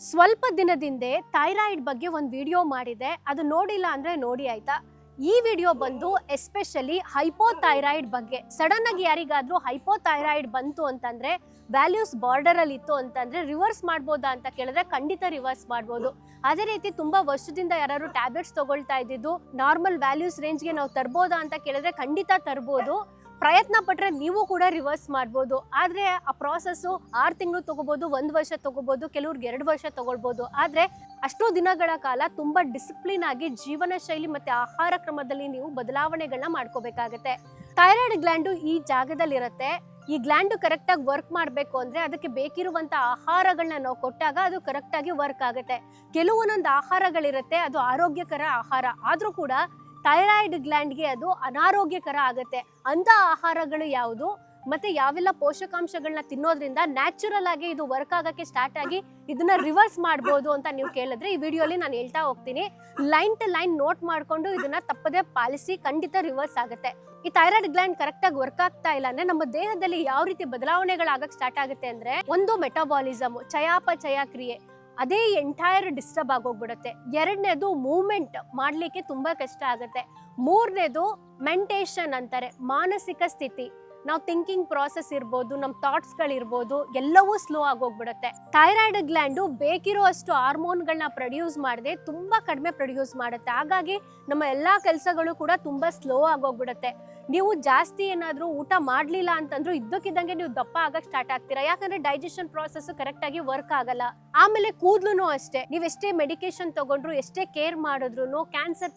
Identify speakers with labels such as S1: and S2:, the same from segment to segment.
S1: ಸ್ವಲ್ಪ ದಿನದಿಂದೆ ಥೈರಾಯ್ಡ್ ಬಗ್ಗೆ ಒಂದು ವಿಡಿಯೋ ಮಾಡಿದೆ. ಅದು ನೋಡಿಲ್ಲ ಅಂದ್ರೆ ನೋಡಿ ಆಯ್ತಾ? ಈ ವಿಡಿಯೋ ಬಂದು ಎಸ್ಪೆಷಲಿ ಹೈಪೋಥೈರಾಯ್ಡ್ ಬಗ್ಗೆ. ಸಡನ್ ಆಗಿ ಯಾರಿಗಾದ್ರೂ ಹೈಪೋಥೈರಾಯ್ಡ್ ಬಂತು ಅಂತಂದ್ರೆ, ವ್ಯಾಲ್ಯೂಸ್ ಬಾರ್ಡರ್ ಅಲ್ಲಿ ಇತ್ತು ಅಂತಂದ್ರೆ ರಿವರ್ಸ್ ಮಾಡ್ಬೋದಾ ಅಂತ ಕೇಳಿದ್ರೆ ಖಂಡಿತ ರಿವರ್ಸ್ ಮಾಡ್ಬೋದು. ಅದೇ ರೀತಿ ತುಂಬಾ ವರ್ಷದಿಂದ ಯಾರು ಟ್ಯಾಬ್ಲೆಟ್ಸ್ ತಗೊಳ್ತಾ ಇದ್ದಿದ್ದು ನಾರ್ಮಲ್ ವ್ಯಾಲ್ಯೂಸ್ ರೇಂಜ್ಗೆ ನಾವು ತರ್ಬೋದಾ ಅಂತ ಕೇಳಿದ್ರೆ ಖಂಡಿತ ತರ್ಬೋದು. ಪ್ರಯತ್ನ ಪಟ್ರೆ ನೀವು ಕೂಡ ರಿವರ್ಸ್ ಮಾಡ್ಬೋದು. ಆದರೆ ಆ ಪ್ರಾಸೆಸ್ಸು ಆರು ತಿಂಗಳು ತಗೋಬಹುದು ಒಂದು ವರ್ಷ ತಗೋಬಹುದು ಕೆಲವ್ರಿಗೆ ಎರಡು ವರ್ಷ ತೊಗೊಳ್ಬೋದು. ಆದರೆ ಅಷ್ಟು ದಿನಗಳ ಕಾಲ ತುಂಬಾ ಡಿಸಿಪ್ಲಿನ್ ಆಗಿ ಜೀವನ ಶೈಲಿ ಮತ್ತೆ ಆಹಾರ ಕ್ರಮದಲ್ಲಿ ನೀವು ಬದಲಾವಣೆಗಳನ್ನ ಮಾಡ್ಕೋಬೇಕಾಗತ್ತೆ. ಥೈರಾಯ್ಡ್ ಗ್ಲ್ಯಾಂಡು ಈ ಜಾಗದಲ್ಲಿರುತ್ತೆ. ಈ ಗ್ಲ್ಯಾಂಡು ಕರೆಕ್ಟಾಗಿ ವರ್ಕ್ ಮಾಡಬೇಕು ಅಂದ್ರೆ ಅದಕ್ಕೆ ಬೇಕಿರುವಂಥ ಆಹಾರಗಳನ್ನ ನಾವು ಕೊಟ್ಟಾಗ ಅದು ಕರೆಕ್ಟಾಗಿ ವರ್ಕ್ ಆಗುತ್ತೆ. ಕೆಲವೊಂದೊಂದು ಆಹಾರಗಳಿರುತ್ತೆ, ಅದು ಆರೋಗ್ಯಕರ ಆಹಾರ. ಆದರೂ ಕೂಡ ಥೈರಾಯ್ಡ್ ಗ್ಲ್ಯಾಂಡ್ಗೆ ಅದು ಅನಾರೋಗ್ಯಕರ ಆಗುತ್ತೆ. ಅಂತ ಆಹಾರಗಳು ಯಾವುದು? ಮತ್ತೆ ಯಾವೆಲ್ಲ ಪೋಷಕಾಂಶಗಳನ್ನ ತಿನ್ನೋದ್ರಿಂದ ನ್ಯಾಚುರಲ್ ಆಗಿ ಇದು ವರ್ಕ್ ಆಗಕ್ಕೆ ಸ್ಟಾರ್ಟ್ ಆಗಿ ಇದನ್ನ ರಿವರ್ಸ್ ಮಾಡ್ಬೋದು ಅಂತ ನೀವು ಕೇಳಿದ್ರೆ ಈ ವಿಡಿಯೋಲಿ ನಾನು ಹೇಳ್ತಾ ಹೋಗ್ತೀನಿ. ಲೈನ್ ಟು ಲೈನ್ ನೋಟ್ ಮಾಡ್ಕೊಂಡು ಇದನ್ನ ತಪ್ಪದೇ ಪಾಲಿಸಿ ಖಂಡಿತ ರಿವರ್ಸ್ ಆಗುತ್ತೆ. ಈ ಥೈರಾಯ್ಡ್ ಗ್ಲ್ಯಾಂಡ್ ಕರೆಕ್ಟ್ ಆಗಿ ವರ್ಕ್ ಆಗ್ತಾ ಇಲ್ಲ ಅಂದ್ರೆ ನಮ್ಮ ದೇಹದಲ್ಲಿ ಯಾವ ರೀತಿ ಬದಲಾವಣೆಗಳಾಗಕ್ ಸ್ಟಾರ್ಟ್ ಆಗುತ್ತೆ ಅಂದ್ರೆ ಒಂದು ಮೆಟಾಬಾಲಿಸಮ್, ಚಯಾಪಚಯ ಕ್ರಿಯೆ. ಅದೇ ಎಂಟೈರ್ ಡಿಸ್ಟರ್ಬ್ ಆಗೋಗ್ಬಿಡುತ್ತೆ. ಎರಡನೇದು ಮೂವ್ಮೆಂಟ್ ಮಾಡಲಿಕ್ಕೆ ತುಂಬ ಕಷ್ಟ ಆಗುತ್ತೆ. ಮೂರನೇದು ಮೆಂಟೇಷನ್ ಅಂತಾರೆ, ಮಾನಸಿಕ ಸ್ಥಿತಿ. ನಾವು ಥಿಂಕಿಂಗ್ ಪ್ರಾಸೆಸ್ ಇರ್ಬೋದು ನಮ್ಮ ಥಾಟ್ಸ್ಗಳಿರ್ಬೋದು ಎಲ್ಲವೂ ಸ್ಲೋ ಆಗೋಗ್ಬಿಡುತ್ತೆ. ಥೈರಾಯ್ಡ್ ಗ್ಲ್ಯಾಂಡು ಬೇಕಿರೋ ಅಷ್ಟು ಹಾರ್ಮೋನ್ಗಳನ್ನ ಪ್ರೊಡ್ಯೂಸ್ ಮಾಡದೆ ತುಂಬ ಕಡಿಮೆ ಪ್ರೊಡ್ಯೂಸ್ ಮಾಡುತ್ತೆ. ಹಾಗಾಗಿ ನಮ್ಮ ಎಲ್ಲ ಕೆಲಸಗಳು ಕೂಡ ತುಂಬ ಸ್ಲೋ ಆಗೋಗ್ಬಿಡುತ್ತೆ. ನೀವು ಜಾಸ್ತಿ ಏನಾದರೂ ಊಟ ಮಾಡಲಿಲ್ಲ ಅಂತಂದ್ರೂ ಇದ್ದಕ್ಕಿದ್ದಂಗೆ ನೀವು ದಪ್ಪ ಆಗಕ್ ಸ್ಟಾರ್ಟ್ ಆಗ್ತೀರಾ? ಯಾಕಂದ್ರೆ ಡೈಜೆಷನ್ ಪ್ರಾಸೆಸ್ ಕರೆಕ್ಟ್ ಆಗಿ ವರ್ಕ್ ಆಗಲ್ಲ. ಆಮೇಲೆ ಕೂದ್ಲು ಅಷ್ಟೇ. ನೀವು ಎಷ್ಟೇ ಮೆಡಿಕೇಶನ್ ತಗೊಂಡ್ರು, ಎಷ್ಟೇ ಕೇರ್ ಮಾಡಿದ್ರು ಕ್ಯಾನ್ಸರ್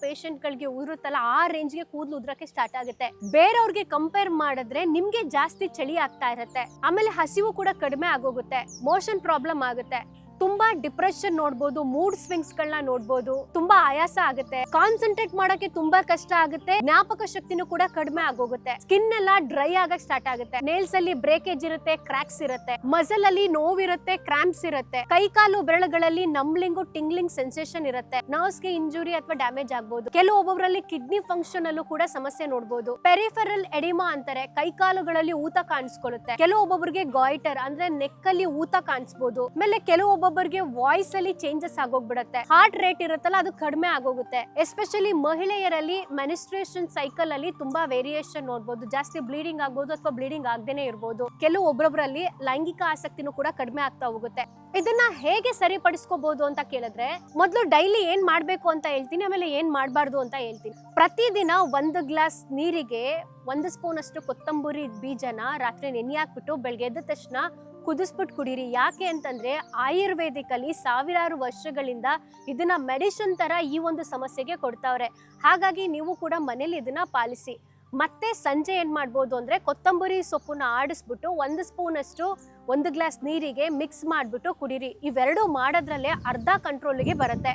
S1: ಗಳಿಗೆ ಉದುರುತ್ತಲ್ಲ ಆ ರೇಂಜ್ಗೆ ಕೂದ್ಲು ಉದ್ರಕ್ಕೆ ಸ್ಟಾರ್ಟ್ ಆಗುತ್ತೆ. ಬೇರೆಯವ್ರಿಗೆ ಕಂಪೇರ್ ಮಾಡಿದ್ರೆ ನಿಮ್ಗೆ ಜಾಸ್ತಿ ಚಳಿ ಆಗ್ತಾ ಇರತ್ತೆ. ಆಮೇಲೆ ಹಸಿವು ಕೂಡ ಕಡಿಮೆ ಆಗೋಗುತ್ತೆ. ಮೋಷನ್ ಪ್ರಾಬ್ಲಮ್ ಆಗುತ್ತೆ. ತುಂಬಾ ಡಿಪ್ರೆಷನ್ ನೋಡ್ಬೋದು ಮೂಡ್ ಸ್ವಿಂಗ್ಸ್ ಗಳನ್ನ ನೋಡ್ಬೋದು, ತುಂಬಾ ಆಯಾಸ ಆಗುತ್ತೆ. ಕಾನ್ಸಂಟ್ರೇಟ್ ಮಾಡೋಕೆ ತುಂಬಾ ಕಷ್ಟ ಆಗುತ್ತೆ, ಜ್ಞಾಪಕ ಶಕ್ತಿನೂ ಕೂಡ ಕಡಿಮೆ ಆಗೋಗುತ್ತೆ. ಸ್ಕಿನ್ ಎಲ್ಲ ಡ್ರೈ ಆಗಕ್ ಸ್ಟಾರ್ಟ್ ಆಗುತ್ತೆ. ನೇಲ್ಸ್ ಅಲ್ಲಿ ಬ್ರೇಕೇಜ್ ಇರುತ್ತೆ ಕ್ರಾಕ್ಸ್ ಇರುತ್ತೆ. ಮಸಲ್ ಅಲ್ಲಿ ನೋವಿರುತ್ತೆ ಕ್ರಾಂಪ್ಸ್ ಇರುತ್ತೆ. ಕೈ ಕಾಲು ಬೆರಳುಗಳಲ್ಲಿ ನಂಬ್ಲಿಂಗು ಟಿಂಗ್ಲಿಂಗ್ ಸೆನ್ಸೇಷನ್ ಇರುತ್ತೆ. ನರ್ವ್ಸ್ಗೆ ಇಂಜುರಿ ಅಥವಾ ಡ್ಯಾಮೇಜ್ ಆಗ್ಬೋದು. ಕೆಲವೊಬ್ಬರಲ್ಲಿ ಕಿಡ್ನಿ ಫಂಕ್ಷನ್ ಅಲ್ಲೂ ಕೂಡ ಸಮಸ್ಯೆ ನೋಡ್ಬೋದು. ಪೆರಿಫೆರಲ್ ಎಡಿಮಾ ಅಂತಾರೆ ಕೈ ಕಾಲುಗಳಲ್ಲಿ ಊತ ಕಾಣಿಸ್ಕೊಳ್ಳುತ್ತೆ. ಕೆಲವೊಬ್ಬೊಬ್ಬರಿಗೆ ಗಾಯ್ಟರ್ ಅಂದ್ರೆ ನೆಕ್ ಅಲ್ಲಿ ಊತ ಕಾಣಿಸ್ಬೋದು. ಆಮೇಲೆ ಕೆಲವೊಬ್ಬೊಬ್ಬರಿಗೆ ವಾಯ್ಸ್ ಅಲ್ಲಿ ಚೇಂಜಸ್ ಆಗೋಗ್ಬಿಡತ್ತೆ. ಹಾರ್ಟ್ ರೇಟ್ ಇರುತ್ತಲ್ಲ, ಅದು ಕಡಿಮೆ ಆಗೋಗುತ್ತೆ. ಎಸ್ಪೆಷಲಿ ಮಹಿಳೆಯರಲ್ಲಿ ಮೆನಿಸ್ಟ್ರೇಷನ್ ಸೈಕಲ್ ಅಲ್ಲಿ ತುಂಬಾ ವೇರಿಯೇಷನ್ ನೋಡ್ಬೋದು. ಜಾಸ್ತಿ ಬ್ಲೀಡಿಂಗ್ ಆಗ್ಬೋದು ಅಥವಾ ಬ್ಲೀಡಿಂಗ್ ಆಗದೇನೆ ಇರ್ಬೋದು. ಕೆಲವು ಒಬ್ಬೊಬ್ಬರಲ್ಲಿ ಲೈಂಗಿಕ ಆಸಕ್ತಿನೂ ಕೂಡ ಕಡಿಮೆ ಆಗ್ತಾ ಹೋಗುತ್ತೆ. ಇದನ್ನ ಹೇಗೆ ಸರಿಪಡಿಸ್ಕೋಬಹುದು ಅಂತ ಕೇಳಿದ್ರೆ, ಮೊದಲು ಡೈಲಿ ಏನ್ ಮಾಡ್ಬೇಕು ಅಂತ ಹೇಳ್ತೀನಿ, ಆಮೇಲೆ ಏನ್ ಮಾಡಬಾರ್ದು ಅಂತ ಹೇಳ್ತೀನಿ. ಪ್ರತಿದಿನ ಒಂದು ಗ್ಲಾಸ್ ನೀರಿಗೆ ಒಂದು ಸ್ಪೂನ್ ಅಷ್ಟು ಕೊತ್ತಂಬರಿ ಬೀಜನ ರಾತ್ರಿ ನೆನೆ ಹಾಕ್ಬಿಟ್ಟು ಬೆಳಗ್ಗೆ ಎದ್ದ ತಕ್ಷಣ ಕುದಿಸ್ಬಿಟ್ಟು ಕುಡೀರಿ. ಯಾಕೆ ಅಂತಂದ್ರೆ ಆಯುರ್ವೇದಿಕಲ್ಲಿ ಸಾವಿರಾರು ವರ್ಷಗಳಿಂದ ಇದನ್ನ ಮೆಡಿಸಿನ್ ತರ ಈ ಒಂದು ಸಮಸ್ಯೆಗೆ ಕೊಡ್ತಾವ್ರೆ. ಹಾಗಾಗಿ ನೀವು ಕೂಡ ಮನೇಲಿ ಇದನ್ನ ಪಾಲಿಸಿ. ಮತ್ತೆ ಸಂಜೆ ಏನ್ ಮಾಡ್ಬೋದು ಅಂದ್ರೆ ಕೊತ್ತಂಬರಿ ಸೊಪ್ಪನ್ನ ಆಡಿಸ್ಬಿಟ್ಟು ಒಂದು ಸ್ಪೂನ್ ಅಷ್ಟು ಒಂದು ಗ್ಲಾಸ್ ನೀರಿಗೆ ಮಿಕ್ಸ್ ಮಾಡ್ಬಿಟ್ಟು ಕುಡೀರಿ. ಇವೆರಡು ಮಾಡೋದ್ರಲ್ಲೇ ಅರ್ಧ ಕಂಟ್ರೋಲ್ಗೆ ಬರುತ್ತೆ.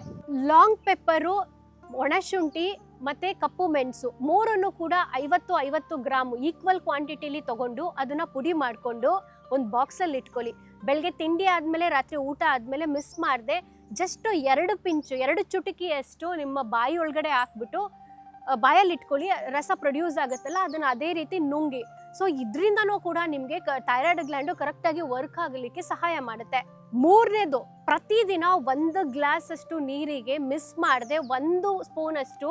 S1: ಲಾಂಗ್ ಪೆಪ್ಪರು, ಒಣಶುಂಠಿ ಮತ್ತೆ ಕಪ್ಪು ಮೆಣಸು ಮೂರನ್ನು ಕೂಡ ಐವತ್ತು ಐವತ್ತು ಗ್ರಾಮ್ ಈಕ್ವಲ್ ಕ್ವಾಂಟಿಟಿಲಿ ತಗೊಂಡು ಅದನ್ನ ಪುಡಿ ಮಾಡಿಕೊಂಡು ಒಂದು ಬಾಕ್ಸಲ್ಲಿ ಇಟ್ಕೊಳ್ಳಿ. ಬೆಳಗ್ಗೆ ತಿಂಡಿ ಆದಮೇಲೆ, ರಾತ್ರಿ ಊಟ ಆದಮೇಲೆ ಮಿಸ್ ಮಾಡದೆ ಜಸ್ಟ್ ಎರಡು ಪಿಂಚು, ಎರಡು ಚುಟುಕಿಯಷ್ಟು ನಿಮ್ಮ ಬಾಯಿ ಒಳಗಡೆ ಹಾಕ್ಬಿಟ್ಟು ಬಾಯಲ್ಲಿ ಇಟ್ಕೊಳ್ಳಿ. ರಸ ಪ್ರೊಡ್ಯೂಸ್ ಆಗುತ್ತಲ್ಲ, ಅದನ್ನು ಅದೇ ರೀತಿ ನುಂಗಿ. ಸೊ ಇದರಿಂದನೂ ಕೂಡ ನಿಮಗೆ ಥೈರಾಯ್ಡ್ ಗ್ಲ್ಯಾಂಡು ಕರೆಕ್ಟಾಗಿ ವರ್ಕ್ ಆಗಲಿಕ್ಕೆ ಸಹಾಯ ಮಾಡುತ್ತೆ. ಮೂರನೇದು, ಪ್ರತಿದಿನ ಒಂದು ಗ್ಲಾಸ್ ಅಷ್ಟು ನೀರಿಗೆ ಮಿಸ್ ಮಾಡದೆ, ಒಂದು ಸ್ಪೂನ್ ಅಷ್ಟು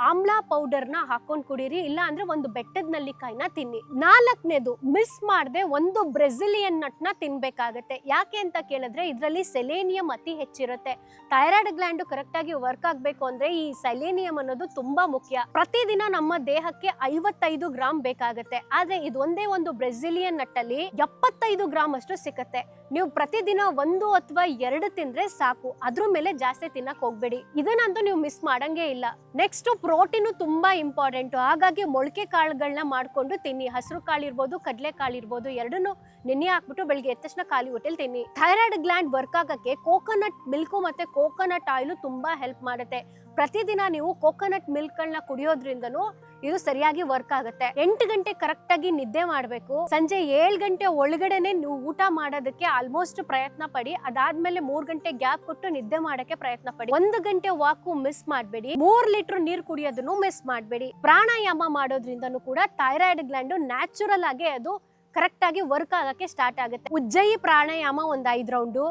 S1: ಆಮ್ಲ ಪೌಡರ್ನ ಹಾಕೊಂಡು ಕುಡೀರಿ, ಇಲ್ಲ ಅಂದ್ರೆ ಒಂದು ಬೆಟ್ಟದ ನಲ್ಲಿಕಾಯಿನ ತಿನ್ನಿ. ನಾಲ್ಕನೇದು ಮಿಸ್ ಮಾಡದೆ ಒಂದು ಬ್ರೆಸಿಲಿಯನ್ ನಟ್ನ ತಿನ್ಬೇಕಾಗತ್ತೆ. ಯಾಕೆ ಅಂತ ಕೇಳಿದ್ರೆ, ಇದರಲ್ಲಿ ಸೆಲೇನಿಯಂ ಅತಿ ಹೆಚ್ಚಿರುತ್ತೆ. ಥೈರಾಯ್ಡ್ ಗ್ಲ್ಯಾಂಡ್ ಕರೆಕ್ಟ್ ಆಗಿ ವರ್ಕ್ ಆಗಬೇಕು ಅಂದ್ರೆ ಈ ಸೆಲೇನಿಯಂ ಅನ್ನೋದು ತುಂಬಾ ಮುಖ್ಯ. ಪ್ರತಿದಿನ ನಮ್ಮ ದೇಹಕ್ಕೆ ಐವತ್ತೈದು ಗ್ರಾಮ್ ಬೇಕಾಗತ್ತೆ. ಆದ್ರೆ ಒಂದೇ ಒಂದು ಬ್ರೆಸಿಲಿಯನ್ ನಟ್ಟಲ್ಲಿ ಎಪ್ಪತ್ತೈದು ಗ್ರಾಮ್ ಅಷ್ಟು ಸಿಕ್ಕತ್ತೆ. ನೀವು ಪ್ರತಿದಿನ ಒಂದು ಅಥವಾ ಎರಡು ತಿಂದ್ರೆ ಸಾಕು. ಅದ್ರ ಮೇಲೆ ಜಾಸ್ತಿ ತಿನ್ನಕ್ ಹೋಗ್ಬೇಡಿ. ಇದನ್ನಂತೂ ನೀವು ಮಿಸ್ ಮಾಡಂಗೇ ಇಲ್ಲ. ನೆಕ್ಸ್ಟ್ ಪ್ರೋಟೀನು ತುಂಬ ಇಂಪಾರ್ಟೆಂಟು. ಹಾಗಾಗಿ ಮೊಳಕೆ ಕಾಳುಗಳನ್ನ ಮಾಡಿಕೊಂಡು ತಿನ್ನಿ. ಹಸಿರು ಕಾಳು ಇರ್ಬೋದು, ಕಡಲೆ ಕಾಳು ಇರ್ಬೋದು, ಎರಡನ್ನು ನೆನೆ ಹಾಕ್ಬಿಟ್ಟು ಬೆಳಗ್ಗೆ ಎದ್ದ ತಕ್ಷಣ ಖಾಲಿ ಹೊಟ್ಟೆಲಿ ತಿನ್ನಿ. ಥೈರಾಯ್ಡ್ ಗ್ಲ್ಯಾಂಡ್ ವರ್ಕ್ ಆಗೋಕ್ಕೆ ಕೋಕೋನಟ್, ಮಿಲ್ಕು ಮತ್ತು ಕೋಕೋನಟ್ ಆಯಿಲು ತುಂಬ ಹೆಲ್ಪ್ ಮಾಡುತ್ತೆ. ಪ್ರತಿದಿನ ನೀವು ಕೋಕೋನಟ್ ಮಿಲ್ಕ್ಗಳನ್ನ ಕುಡಿಯೋದ್ರಿಂದನೂ ಇದು ಸರಿಯಾಗಿ ವರ್ಕ್ ಆಗುತ್ತೆ. ಎಂಟು ಗಂಟೆ ಕರೆಕ್ಟ್ ಆಗಿ ನಿದ್ದೆ ಮಾಡಬೇಕು. ಸಂಜೆ ಏಳು ಗಂಟೆ ಒಳಗಡೆನೆ ನೀವು ಊಟ ಮಾಡೋದಕ್ಕೆ ಆಲ್ಮೋಸ್ಟ್ ಪ್ರಯತ್ನ ಪಡಿ. ಅದಾದ್ಮೇಲೆ ಮೂರ್ ಗಂಟೆ ಗ್ಯಾಪ್ ಕೊಟ್ಟು ನಿದ್ದೆ ಮಾಡಕ್ಕೆ ಪ್ರಯತ್ನ ಪಡಿ. ಒಂದು ಗಂಟೆ ವಾಕು ಮಿಸ್ ಮಾಡಬೇಡಿ. ಮೂರ್ ಲೀಟರ್ ನೀರ್ ಕುಡಿಯೋದನ್ನು ಮಿಸ್ ಮಾಡಬೇಡಿ. ಪ್ರಾಣಾಯಾಮ ಮಾಡೋದ್ರಿಂದನೂ ಕೂಡ ಥೈರಾಯ್ಡ್ ಗ್ಲ್ಯಾಂಡ್ ನ್ಯಾಚುರಲ್ ಆಗಿ ಅದು ಕರೆಕ್ಟ್ ಆಗಿ ವರ್ಕ್ ಆಗಕ್ಕೆ ಸ್ಟಾರ್ಟ್ ಆಗುತ್ತೆ. ಉಜ್ಜಯಿ ಪ್ರಾಣಾಯಾಮ ಒಂದ್ ಐದ್ ರೌಂಡು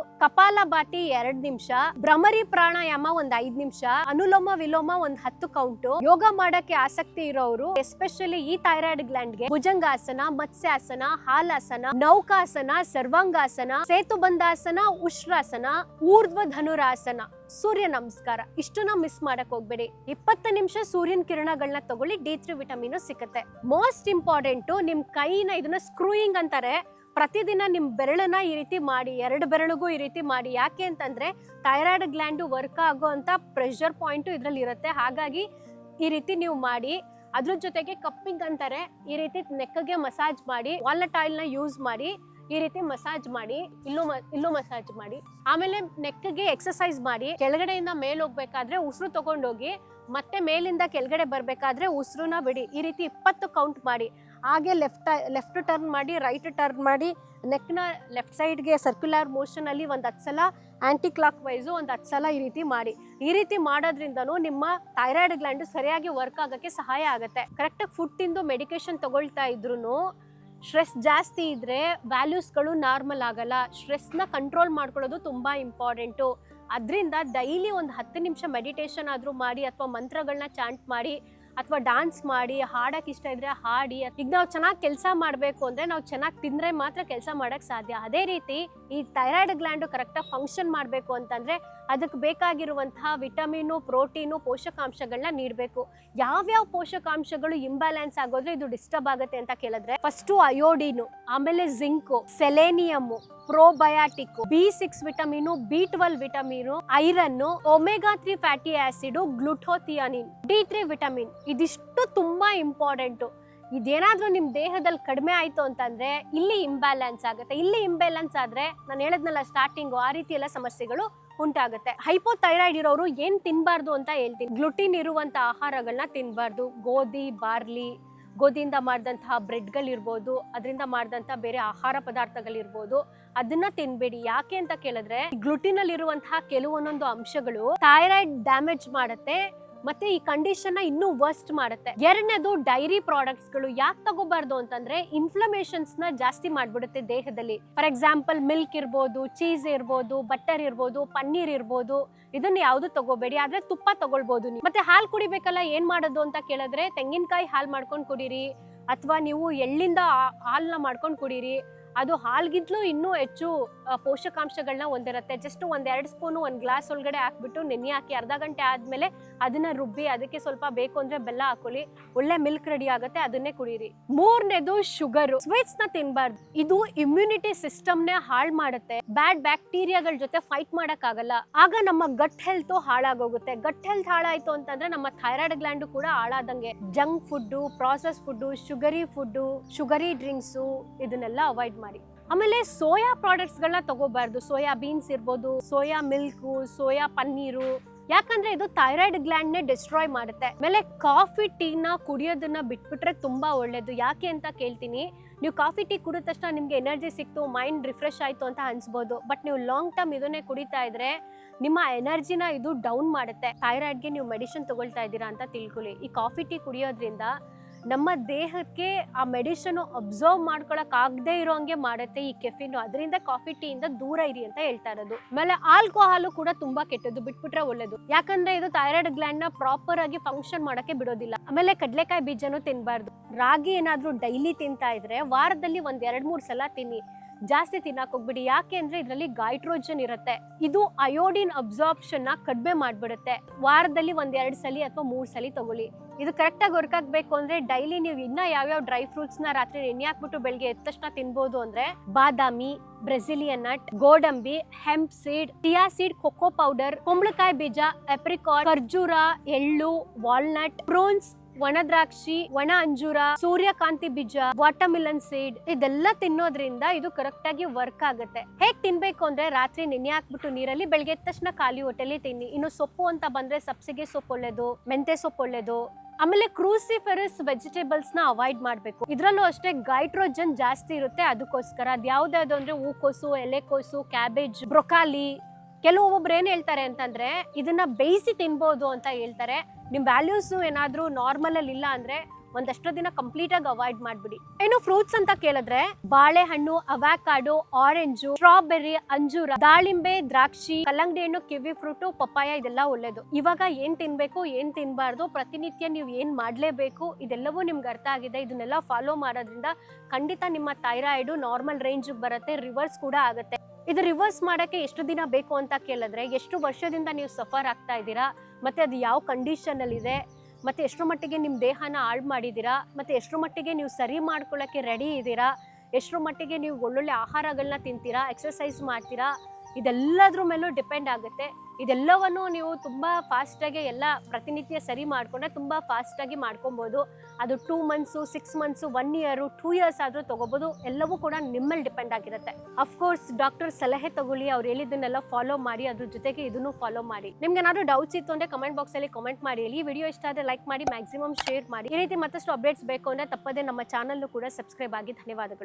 S1: ಬಾಟಿ ಎರಡ್ ನಿಮಿಷ, ಭ್ರಮರಿ ಪ್ರಾಣಾಯಾಮ ಒಂದ್ ಐದ್ ನಿಮಿಷ, ಅನುಲೋಮ ವಿಲೋಮ ಒಂದ್ ಹತ್ತು ಕೌಂಟು ಯೋಗ ಮಾಡಕ್ಕೆ ಆಸಕ್ತಿ ಇರೋರು ಎಸ್ಪೆಷಲಿ ಈ ಥೈರಾಯ್ಡ್ ಗ್ಲ್ಯಾಂಡ್ಗೆ ಭುಜಂಗಾಸನ, ಮತ್ಸ್ಯಾಸನ, ಹಾಲಾಸನ, ನೌಕಾಸನ, ಸರ್ವಾಂಗಾಸನ, ಸೇತುಬಂಧಾಸನ, ಉಷ್ರಾಸನ ಊರ್ಧ್ವ ಧನುರಾಸನ ಸೂರ್ಯ ನಮಸ್ಕಾರ. ಇಷ್ಟನ್ನ ಮಿಸ್ ಮಾಡಕ್ ಹೋಗ್ಬೇಡಿ. ಇಪ್ಪತ್ತು ನಿಮಿಷ ಸೂರ್ಯನ ಕಿರಣಗಳನ್ನ ತಗೊಳ್ಳಿ ಡಿ ತ್ರೀ ವಿಟಮಿನ್ ಸಿಕ್ಕತ್ತೆ. ಮೋಸ್ಟ್ ಇಂಪಾರ್ಟೆಂಟ್ ನಿಮ್ ಕೈನ ಇದನ್ನ ಸ್ಕ್ರೂಯಿಂಗ್ ಅಂತಾರೆ. ಪ್ರತಿದಿನ ನಿಮ್ ಬೆರಳನ್ನ ಈ ರೀತಿ ಮಾಡಿ, ಎರಡು ಬೆರಳಿಗೂ ಈ ರೀತಿ ಮಾಡಿ. ಯಾಕೆ ಅಂತಂದ್ರೆ ಥೈರಾಯ್ಡ್ ಗ್ಲ್ಯಾಂಡ್ ವರ್ಕ್ ಆಗೋ ಅಂತ ಪ್ರೆಷರ್ ಪಾಯಿಂಟ್ ಇದ್ರಲ್ಲಿ ಇರುತ್ತೆ ಹಾಗಾಗಿ ಈ ರೀತಿ ನೀವು ಮಾಡಿ, ಅದ್ರ ಜೊತೆಗೆ ಕಪ್ಪಿಂಗ್ ಅಂತಾರೆ. ಈ ರೀತಿ ನೆಕ್ಕಗೆ ಮಸಾಜ್ ಮಾಡಿ ವಾಲ್ನಟ್ನ ಯೂಸ್ ಮಾಡಿ. ಈ ರೀತಿ ಮಸಾಜ್ ಮಾಡಿ, ಇಲ್ಲೂ ಇಲ್ಲೂ ಮಸಾಜ್ ಮಾಡಿ, ಆಮೇಲೆ ನೆಕ್ಗೆ ಎಕ್ಸಸೈಸ್ ಮಾಡಿ, ಕೆಳಗಡೆಯಿಂದ ಮೇಲ್ ಹೋಗ್ಬೇಕಾದ್ರೆ ಉಸಿರು ತಗೊಂಡೋಗಿ, ಮತ್ತೆ ಮೇಲಿಂದ ಕೆಳಗಡೆ ಬರಬೇಕಾದ್ರೆ ಉಸಿರುನ ಬಿಡಿ. ಈ ರೀತಿ ಇಪ್ಪತ್ತು ಕೌಂಟ್ ಮಾಡಿ. ಹಾಗೆ ಲೆಫ್ಟ್ ಲೆಫ್ಟ್ ಟರ್ನ್ ಮಾಡಿ ರೈಟ್ ಟರ್ನ್ ಮಾಡಿ ನೆಕ್ನ ಲೆಫ್ಟ್ ಸೈಡ್ಗೆ ಸರ್ಕ್ಯುಲರ್ ಮೋಷನಲ್ಲಿ ಒಂದು ಹತ್ತು ಸಲ ಆ್ಯಂಟಿ ಕ್ಲಾಕ್ ವೈಸು ಒಂದು ಹತ್ತು ಸಲ ಈ ರೀತಿ ಮಾಡಿ. ಈ ರೀತಿ ಮಾಡೋದ್ರಿಂದನೂ ನಿಮ್ಮ ಥೈರಾಯ್ಡ್ ಗ್ಲ್ಯಾಂಡ್ ಸರಿಯಾಗಿ ವರ್ಕ್ ಆಗಕ್ಕೆ ಸಹಾಯ ಆಗುತ್ತೆ. ಕರೆಕ್ಟಾಗಿ ಫುಡ್ ತಿಂದು ಮೆಡಿಕೇಶನ್ ತಗೊಳ್ತಾ ಇದ್ರು ಸ್ಟ್ರೆಸ್ ಜಾಸ್ತಿ ಇದ್ರೆ ವ್ಯಾಲ್ಯೂಸ್ಗಳು ನಾರ್ಮಲ್ ಆಗಲ್ಲ. ಸ್ಟ್ರೆಸ್ನ ಕಂಟ್ರೋಲ್ ಮಾಡ್ಕೊಳ್ಳೋದು ತುಂಬ ಇಂಪಾರ್ಟೆಂಟು. ಅದರಿಂದ ಡೈಲಿ ಒಂದು ಹತ್ತು ನಿಮಿಷ ಮೆಡಿಟೇಷನ್ ಆದರೂ ಮಾಡಿ ಅಥವಾ ಮಂತ್ರಗಳನ್ನ ಚಾಂಟ್ ಮಾಡಿ ಅಥವಾ ಡಾನ್ಸ್ ಮಾಡಿ ಹಾಡಕ್ಕೆ ಇಷ್ಟ ಇದ್ರೆ ಹಾಡಿ. ಈಗ ನಾವು ಚೆನ್ನಾಗಿ ಕೆಲಸ ಮಾಡಬೇಕು ಅಂದ್ರೆ ನಾವು ಚೆನ್ನಾಗಿ ತಿಂದ್ರೆ ಮಾತ್ರ ಕೆಲಸ ಮಾಡಕ್ ಸಾಧ್ಯ. ಅದೇ ರೀತಿ ಈ ಥೈರಾಯ್ಡ್ ಗ್ಲ್ಯಾಂಡು ಕರೆಕ್ಟಾಗಿ ಫಂಕ್ಷನ್ ಮಾಡಬೇಕು ಅಂತಂದ್ರೆ ಅದಕ್ಕೆ ಬೇಕಾಗಿರುವಂತಹ ವಿಟಮಿನು ಪ್ರೋಟೀನು ಪೋಷಕಾಂಶಗಳನ್ನ ನೀಡಬೇಕು. ಯಾವ್ಯಾವ ಪೋಷಕಾಂಶಗಳು ಇಂಬ್ಯಾಲೆನ್ಸ್ ಆಗೋದ್ರೆ ಇದು ಡಿಸ್ಟರ್ಬ್ ಆಗುತ್ತೆ ಅಂತ ಕೇಳಿದ್ರೆ ಫಸ್ಟು ಅಯೋಡಿನು ಆಮೇಲೆ zinc selenium probiotic B six vitamin B twelve vitamin iron omega three fatty acid glutathione D three vitamin ಇದಿಷ್ಟು ತುಂಬಾ ಇಂಪಾರ್ಟೆಂಟ್ ಇದೇನಾದ್ರೂ ನಿಮ್ ದೇಹದಲ್ಲಿ ಕಡಿಮೆ ಆಯ್ತು ಅಂತಂದ್ರೆ ಇಲ್ಲಿ ಇಂಬ್ಯಾಲೆನ್ಸ್ ಆಗುತ್ತೆ. ಇಲ್ಲಿ ಇಂಬ್ಯಾಲೆನ್ಸ್ ಆದ್ರೆ ನಾನು ಹೇಳದ್ನಲ್ಲ ಸ್ಟಾರ್ಟಿಂಗು ಆ ರೀತಿ ಎಲ್ಲ ಸಮಸ್ಯೆಗಳು ಉಂಟಾಗುತ್ತೆ. ಹೈಪೋಥೈರಾಯ್ಡ್ ಇರೋರು ಏನ್ ತಿನ್ಬಾರ್ದು ಅಂತ ಹೇಳ್ತೀನಿ. ಗ್ಲುಟಿನ್ ಇರುವಂತ ಆಹಾರಗಳನ್ನ ತಿನ್ಬಾರ್ದು. ಗೋಧಿ, ಬಾರ್ಲಿ ಗೋಧಿಯಿಂದ ಮಾಡಿದಂತಹ ಬ್ರೆಡ್ಗಳಿರ್ಬೋದು, ಅದರಿಂದ ಮಾಡಿದಂಥ ಬೇರೆ ಆಹಾರ ಪದಾರ್ಥಗಳಿರ್ಬೋದು, ಅದನ್ನ ತಿನ್ಬೇಡಿ. ಯಾಕೆ ಅಂತ ಕೇಳಿದ್ರೆ ಗ್ಲುಟಿನಲ್ಲಿ ಇರುವಂತಹ ಕೆಲವೊಂದೊಂದು ಅಂಶಗಳು ಥೈರಾಯ್ಡ್ ಡ್ಯಾಮೇಜ್ ಮಾಡುತ್ತೆ. ಮತ್ತೆ ಈ ಕಂಡೀಷನ್ ಇನ್ನೂ ವರ್ಸ್ಟ್ ಮಾಡುತ್ತೆ. ಎರಡನೇದು ಡೈರಿ ಪ್ರಾಡಕ್ಟ್ಸ್ಗಳು ಯಾಕೆ ತಗೋಬಾರ್ದು ಅಂತಂದ್ರೆ ಇನ್ಫ್ಲಮೇಷನ್ಸ್ನ ಜಾಸ್ತಿ ಮಾಡ್ಬಿಡುತ್ತೆ ದೇಹದಲ್ಲಿ. ಫಾರ್ ಎಕ್ಸಾಂಪಲ್ ಮಿಲ್ಕ್ ಇರ್ಬೋದು ಚೀಸ್ ಇರ್ಬೋದು ಬಟರ್ ಇರ್ಬೋದು, ಪನ್ನೀರ್ ಇರ್ಬೋದು, ಇದನ್ನ ಯಾವ್ದು ತಗೋಬೇಡಿ, ಆದ್ರೆ ತುಪ್ಪ ತಗೊಳ್ಬಹುದು ನೀವು. ಮತ್ತೆ ಹಾಲು ಕುಡಿಬೇಕಲ್ಲ, ಏನ್ ಮಾಡೋದು ಅಂತ ಕೇಳಿದ್ರೆ ತೆಂಗಿನಕಾಯಿ ಹಾಲು ಮಾಡ್ಕೊಂಡು ಕುಡೀರಿ, ಅಥವಾ ನೀವು ಎಳ್ಳಿಂದ ಹಾಲ್ನ ಮಾಡ್ಕೊಂಡು ಕುಡೀರಿ ಅದು ಹಾಲ್ಗಿಂತಲೂ ಇನ್ನೂ ಹೆಚ್ಚು ಪೋಷಕಾಂಶಗಳನ್ನ ಹೊಂದಿರುತ್ತೆ. ಜಸ್ಟ್ ಒಂದೆರಡು ಸ್ಪೂನು ಒಂದು ಗ್ಲಾಸ್ ಒಳಗಡೆ ಹಾಕ್ಬಿಟ್ಟು ನೆನೆ ಹಾಕಿ ಅರ್ಧ ಗಂಟೆ ಆದ್ಮೇಲೆ ಅದನ್ನ ರುಬ್ಬಿ ಅದಕ್ಕೆ ಸ್ವಲ್ಪ ಬೇಕು ಅಂದ್ರೆ ಬೆಲ್ಲ ಹಾಕೊಳ್ಳಿ. ಒಳ್ಳೆ ಮಿಲ್ಕ್ ರೆಡಿ ಆಗುತ್ತೆ, ಅದನ್ನೇ ಕುಡಿಯಿರಿ ಮೂರನೇದು ಶುಗರ್ ಸ್ವೀಟ್ಸ್ನ ತಿನ್ಬಾರ್ದು. ಇದು ಇಮ್ಯುನಿಟಿ ಸಿಸ್ಟಮ್ನೇ ಹಾಳು ಮಾಡುತ್ತೆ. ಬ್ಯಾಡ್ ಬ್ಯಾಕ್ಟೀರಿಯಾಗಳ ಜೊತೆ ಫೈಟ್ ಮಾಡಕ್ ಆಗಲ್ಲ ಆಗ ನಮ್ಮ ಗಟ್ ಹೆಲ್ತ್ ಹಾಳಾಗೋಗುತ್ತೆ. ಗಟ್ ಹೆಲ್ತ್ ಹಾಳಾಯ್ತು ಅಂತಂದ್ರೆ ನಮ್ಮ ಥೈರಾಯ್ಡ್ ಗ್ಲ್ಯಾಂಡ್ ಕೂಡ ಹಾಳಾದಂಗೆ. Junk food process food sugary food sugary drinks ಇದನ್ನೆಲ್ಲ ಅವಾಯ್ಡ್ ಮಾಡಿ ಆಮೇಲೆ ಸೋಯಾ ಪ್ರಾಡಕ್ಟ್ಸ್ ಗಳನ್ನ ತಗೋಬಾರ್ದು. ಸೋಯಾ ಬೀನ್ಸ್ ಇರ್ಬೋದು, ಸೋಯಾ ಮಿಲ್ಕ್ ಸೋಯಾ ಪನ್ನೀರು. ಯಾಕಂದ್ರೆ ಇದು ಥೈರಾಯ್ಡ್ ಗ್ಲ್ಯಾಂಡ್ ನೇ ಡಿಸ್ಟ್ರಾಯ್ ಮಾಡುತ್ತೆ. ಆಮೇಲೆ ಕಾಫಿ ಟೀನ ಕುಡಿಯೋದನ್ನ ಬಿಟ್ಬಿಟ್ರೆ ತುಂಬಾ ಒಳ್ಳೇದು. ಯಾಕೆ ಅಂತ ಕೇಳ್ತೀನಿ. ನೀವು ಕಾಫಿ ಟೀ ಕುಡಿದ ತಕ್ಷಣ ನಿಮ್ಗೆ ಎನರ್ಜಿ ಸಿಕ್ತು ಮೈಂಡ್ ರಿಫ್ರೆಶ್ ಆಯ್ತು ಅಂತ ಅನ್ಸ್ಬೋದು. ಬಟ್ ನೀವು ಲಾಂಗ್ ಟರ್ಮ್ ಇದನ್ನೇ ಕುಡಿತಾ ಇದ್ರೆ ನಿಮ್ಮ ಎನರ್ಜಿನ ಇದು ಡೌನ್ ಮಾಡುತ್ತೆ. ಥೈರಾಯ್ಡ್ಗೆ ನೀವು ಮೆಡಿಸಿನ್ ತಗೊಳ್ತಾ ಇದ್ದೀರಾ ಅಂತ ತಿಳ್ಕೊಳ್ಳಿ. ಈ ಕಾಫಿ ಟೀ ಕುಡಿಯೋದ್ರಿಂದ ನಮ್ಮ ದೇಹಕ್ಕೆ ಆ ಮೆಡಿಸಿನ್ ಅಬ್ಸರ್ವ್ ಮಾಡ್ಕೊಳಕ್ ಇರೋ ಹಂಗೆ ಮಾಡುತ್ತೆ ಈ ಕೆಫಿನ್ ಅದರಿಂದ ಕಾಫಿ ಟೀಯಿಂದ ದೂರ ಇರಿ ಅಂತ ಹೇಳ್ತಾ ಇರೋದು. ಆಮೇಲೆ ಆಲ್ಕೋಹಾಲು ಕೂಡ ತುಂಬಾ ಕೆಟ್ಟದ್ದು, ಬಿಟ್ಬಿಟ್ರೆ ಒಳ್ಳೇದು. ಯಾಕಂದ್ರೆ ಇದು ಥೈರಾಯ್ಡ್ ಗ್ಲ್ಯಾಂಡ್ನ ಪ್ರಾಪರ್ ಆಗಿ ಫಂಕ್ಷನ್ ಮಾಡಕ್ಕೆ ಬಿಡೋದಿಲ್ಲ. ಆಮೇಲೆ ಕಡಲೆಕಾಯಿ ಬೀಜನೂ ತಿನ್ಬಾರ್ದು. ರಾಗಿ ಏನಾದ್ರೂ ಡೈಲಿ ತಿಂತಾ ಇದ್ರೆ ವಾರದಲ್ಲಿ ಒಂದ್ ಎರಡ್ ಮೂರ್ ಸಲ ತಿನ್ನಿ. ಜಾಸ್ತಿ ತಿನ್ನಕ್ ಹೋಗ್ಬಿಡಿ. ಯಾಕೆ ಅಂದ್ರೆ ಇದರಲ್ಲಿ ಗೈಟ್ರೋಜನ್ ಇರುತ್ತೆ. ಇದು ಅಯೋಡಿನ್ ಅಬ್ಸಾರ್ಪ್ಷನ್ನ ಕಡಿಮೆ ಮಾಡ್ಬಿಡುತ್ತೆ. ವಾರದಲ್ಲಿ ಒಂದ್ ಎರಡ್ ಸಲ ಅಥವಾ ಮೂರ್ ಸಲ ತಗೊಳ್ಳಿ. ಇದು ಕರೆಕ್ಟ್ ಆಗಿ ವರ್ಕ್ ಆಗ್ಬೇಕು ಅಂದ್ರೆ ಡೈಲಿ ನೀವು ಇನ್ನ ಯಾವ್ಯಾವ ಡ್ರೈ ಫ್ರೂಟ್ಸ್ನ ರಾತ್ರಿ ನೆನೆ ಹಾಕ್ಬಿಟ್ಟು ಬೆಳಿಗ್ಗೆ ಎದ್ದ ತಕ್ಷಣ ತಿನ್ಬೋದು ಅಂದ್ರೆ ಬಾದಾಮಿ ಬ್ರೆಜಿಲಿಯನ್ ನಟ್ ಗೋಡಂಬಿ hemp seed chia seed cocoa powder ಕುಂಬಳಕಾಯಿ ಬೀಜ ಎಪ್ರಿಕಾಟ್ ಖರ್ಜೂರ, ಎಳ್ಳು ವಾಲ್ನಟ್ ಪ್ರೋನ್ಸ್ ಒಣ ದ್ರಾಕ್ಷಿ, ಒಣ ಅಂಜೂರ, ಸೂರ್ಯಕಾಂತಿ ಬೀಜ ವಾಟರ್ಮಿಲನ್ ಸೀಡ್ ಇದೆಲ್ಲ ತಿನ್ನೋದ್ರಿಂದ ಇದು ಕರೆಕ್ಟ್ ಆಗಿ ವರ್ಕ್ ಆಗುತ್ತೆ. ಹೇಗ್ ತಿನ್ಬೇಕು ಅಂದ್ರೆ ರಾತ್ರಿ ನೆನೆ ಹಾಕ್ಬಿಟ್ಟು ನೀರಲ್ಲಿ ಬೆಳಗ್ಗೆ ತಕ್ಷಣ ಖಾಲಿ ಹೊಟ್ಟೆಲಿ ತಿನ್ನಿ. ಇನ್ನು ಸೊಪ್ಪು ಅಂತ ಬಂದ್ರೆ ಸಬ್ಸಿಗೆ ಸೊಪ್ಪು ಒಳ್ಳೇದು ಮೆಂತೆ ಸೊಪ್ಪು ಒಳ್ಳೇದು. ಆಮೇಲೆ ಕ್ರೂಸಿಫೆರಸ್ ವೆಜಿಟೇಬಲ್ಸ್ನ ಅವಾಯ್ಡ್ ಮಾಡಬೇಕು. ಇದರಲ್ಲೂ ಅಷ್ಟೇ ಗೈಟ್ರೋಜನ್ ಜಾಸ್ತಿ ಇರುತ್ತೆ ಅದಕ್ಕೋಸ್ಕರ ಅದ್ ಅಂದ್ರೆ ಹೂಕೋಸು, ಎಲೆಕೋಸು ಕ್ಯಾಬೇಜ್ ಬ್ರೊಕಾಲಿ ಕೆಲವೊಬ್ಬರು ಏನ್ ಹೇಳ್ತಾರೆ ಅಂತಂದ್ರೆ ಇದನ್ನ ಬೇಯಿಸಿ ತಿನ್ಬೋದು ಅಂತ ಹೇಳ್ತಾರೆ. ನಿಮ್ ವ್ಯಾಲ್ಯೂಸ್ ಏನಾದರೂ ನಾರ್ಮಲ್ ಅಲ್ಲಿ ಇಲ್ಲ ಅಂದ್ರೆ ಒಂದಷ್ಟು ದಿನ ಕಂಪ್ಲೀಟ್ ಆಗಿ ಅವಾಯ್ಡ್ ಮಾಡ್ಬಿಡಿ. ಏನು ಫ್ರೂಟ್ಸ್ ಅಂತ ಕೇಳಿದ್ರೆ ಬಾಳೆಹಣ್ಣು ಅವಾಕಾಡೋ ಆರೆಂಜು ಸ್ಟ್ರಾಬೆರಿ ಅಂಜೂರ, ದಾಳಿಂಬೆ, ದ್ರಾಕ್ಷಿ, ಕಲ್ಲಂಗಡಿ ಹಣ್ಣು, ಕಿವಿ ಫ್ರೂಟು ಪಪ್ಪಾಯ ಇದೆಲ್ಲ ಒಳ್ಳೇದು. ಇವಾಗ ಏನ್ ತಿನ್ಬೇಕು, ಏನ್ ತಿನ್ಬಾರ್ದು, ಪ್ರತಿನಿತ್ಯ ನೀವು ಏನ್ ಮಾಡ್ಲೇಬೇಕು, ಇದೆಲ್ಲವೂ ನಿಮ್ಗೆ ಅರ್ಥ ಆಗಿದೆ. ಇದನ್ನೆಲ್ಲ ಫಾಲೋ ಮಾಡೋದ್ರಿಂದ ಖಂಡಿತ ನಿಮ್ಮ ಥೈರಾಯ್ಡ್ ನಾರ್ಮಲ್ ರೇಂಜ್ ಬರುತ್ತೆ ರಿವರ್ಸ್ ಕೂಡ ಆಗುತ್ತೆ. ಇದು ರಿವರ್ಸ್ ಮಾಡೋಕ್ಕೆ ಎಷ್ಟು ದಿನ ಬೇಕು ಅಂತ ಕೇಳಿದ್ರೆ, ಎಷ್ಟು ವರ್ಷದಿಂದ ನೀವು ಸಫರ್ ಆಗ್ತಾ ಇದ್ದೀರಾ, ಮತ್ತು ಅದು ಯಾವ ಕಂಡೀಷನಲ್ಲಿದೆ ಮತ್ತು ಇದೆ, ಮತ್ತೆ ಎಷ್ಟು ಮಟ್ಟಿಗೆ ನಿಮ್ಮ ದೇಹನ ಹಾಳು ಮಾಡಿದ್ದೀರಾ, ಮತ್ತು ಎಷ್ಟು ಮಟ್ಟಿಗೆ ನೀವು ಸರಿ ಮಾಡ್ಕೊಳ್ಳೋಕ್ಕೆ ರೆಡಿ ಇದ್ದೀರಾ, ಎಷ್ಟರ ಮಟ್ಟಿಗೆ ನೀವು ಒಳ್ಳೊಳ್ಳೆ ಆಹಾರಗಳನ್ನ ತಿಂತೀರಾ ಎಕ್ಸಸೈಸ್ ಮಾಡ್ತೀರಾ, ಇದೆಲ್ಲದ್ರ ಮೇಲೂ ಡಿಪೆಂಡ್ ಆಗುತ್ತೆ. ಇದೆಲ್ಲವನ್ನು ನೀವು ತುಂಬ ಫಾಸ್ಟಾಗಿ ಎಲ್ಲ ಪ್ರತಿನಿತ್ಯ ಸರಿ ಮಾಡಿಕೊಂಡ್ರೆ ತುಂಬ ಫಾಸ್ಟಾಗಿ ಮಾಡ್ಕೊಬೋದು. ಅದು two months six months one year two years ಆದರೂ ತೊಗೋಬೋದು. ಎಲ್ಲವೂ ಕೂಡ ನಿಮ್ಮಲ್ಲಿ ಡಿಪೆಂಡ್ ಆಗಿರುತ್ತೆ. ಅಫ್ಕೋರ್ಸ್ ಡಾಕ್ಟರ್ ಸಲಹೆ ತಗೊಳ್ಳಿ, ಅವ್ರು ಹೇಳಿದ್ದನ್ನೆಲ್ಲ ಫಾಲೋ ಮಾಡಿ, ಅದ್ರ ಜೊತೆಗೆ ಇದನ್ನು ಫಾಲೋ ಮಾಡಿ. ನಿಮ್ಗೆ ಏನಾದರೂ ಡೌಟ್ಸ್ ಇತ್ತು ಅಂದರೆ ಕಮೆಂಟ್ ಬಾಕ್ಸಲ್ಲಿ ಕಮೆಂಟ್ ಮಾಡಿ. ಈ ವಿಡಿಯೋ ಇಷ್ಟ ಆದರೆ ಲೈಕ್ ಮಾಡಿ ಮ್ಯಾಕ್ಸಿಮಮ್ ಶೇರ್ ಮಾಡಿ. ಈ ರೀತಿ ಮತ್ತಷ್ಟು ಅಪ್ಡೇಟ್ಸ್ ಬೇಕು ಅಂದರೆ ತಪ್ಪದೇ ನಮ್ಮ ಚಾನಲ್ನು ಕೂಡ ಸಬ್ಸ್ಕ್ರೈಬ್ ಆಗಿ ಧನ್ಯವಾದಗಳು.